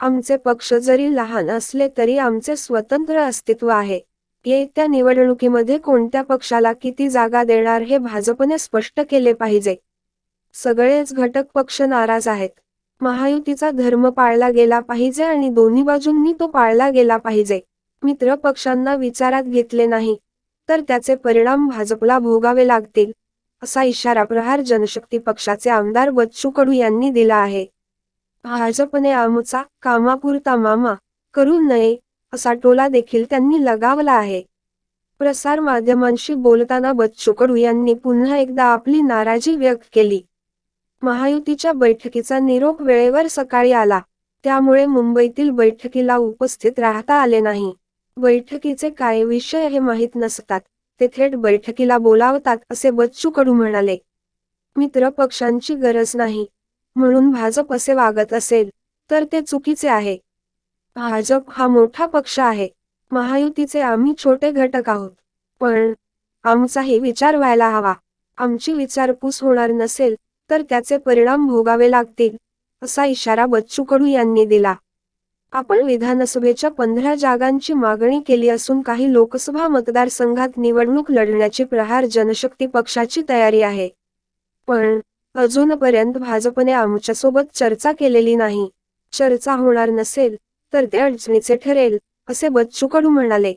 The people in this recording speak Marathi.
आमचे पक्ष जरी लहान असले तरी आमचे स्वतंत्र अस्तित्व आहे. येत्या निवडणुकीमध्ये कोणत्या पक्षाला किती जागा देणार हे भाजपने स्पष्ट केले पाहिजे. सगळेच घटक पक्ष नाराज आहेत. महायुतीचा धर्म पाळला गेला पाहिजे आणि दोन्ही बाजूंनी तो पाळला गेला पाहिजे. मित्र पक्षांना विचारात घेतले नाही तर त्याचे परिणाम भाजपला भोगावे लागतील असा इशारा प्रहार जनशक्ती पक्षाचे आमदार बच्चू कडू यांनी दिला आहे. भाजपने आमचा कामापुरता मामा करू नये असा टोला देखील त्यांनी लगावला आहे. प्रसार माध्यमांशी बोलताना बच्चू कडू यांनी पुन्हा एकदा आपली नाराजी व्यक्त केली. महायुतीच्या बैठकीचा निरोप वेळेवर सकाळी आला त्यामुळे मुंबईतील बैठकीला उपस्थित राहता आले नाही. बैठकीचे काय विषय हे माहीत नसतात ते थेट बैठकीला बोलावतात असे बच्चू कडू म्हणाले. मित्र पक्षांची गरज नाही म्हणून भाजप असे वागत असेल तर ते चुकीचे आहे. भाजप हा मोठा पक्ष आहे. महायुतीचे आम्ही छोटे घटक आहोत. पण आमचाही विचार व्हायला हवा. आमची विचारपूस होणार नसेल तर त्याचे परिणाम भोगावे लागतील असा इशारा बच्चू कडू यांनी दिला. आपण विधानसभेच्या पंधरा जागांची मागणी केली असून काही लोकसभा मतदारसंघात निवडणूक लढण्याची प्रहार जनशक्ती पक्षाची तयारी आहे. पण अजूनपर्यंत भाजपने आमच्यासोबत चर्चा केलेली नाही. चर्चा होणार नसेल तर ते अडचणीचे ठरेल असे बच्चू कडू म्हणाले.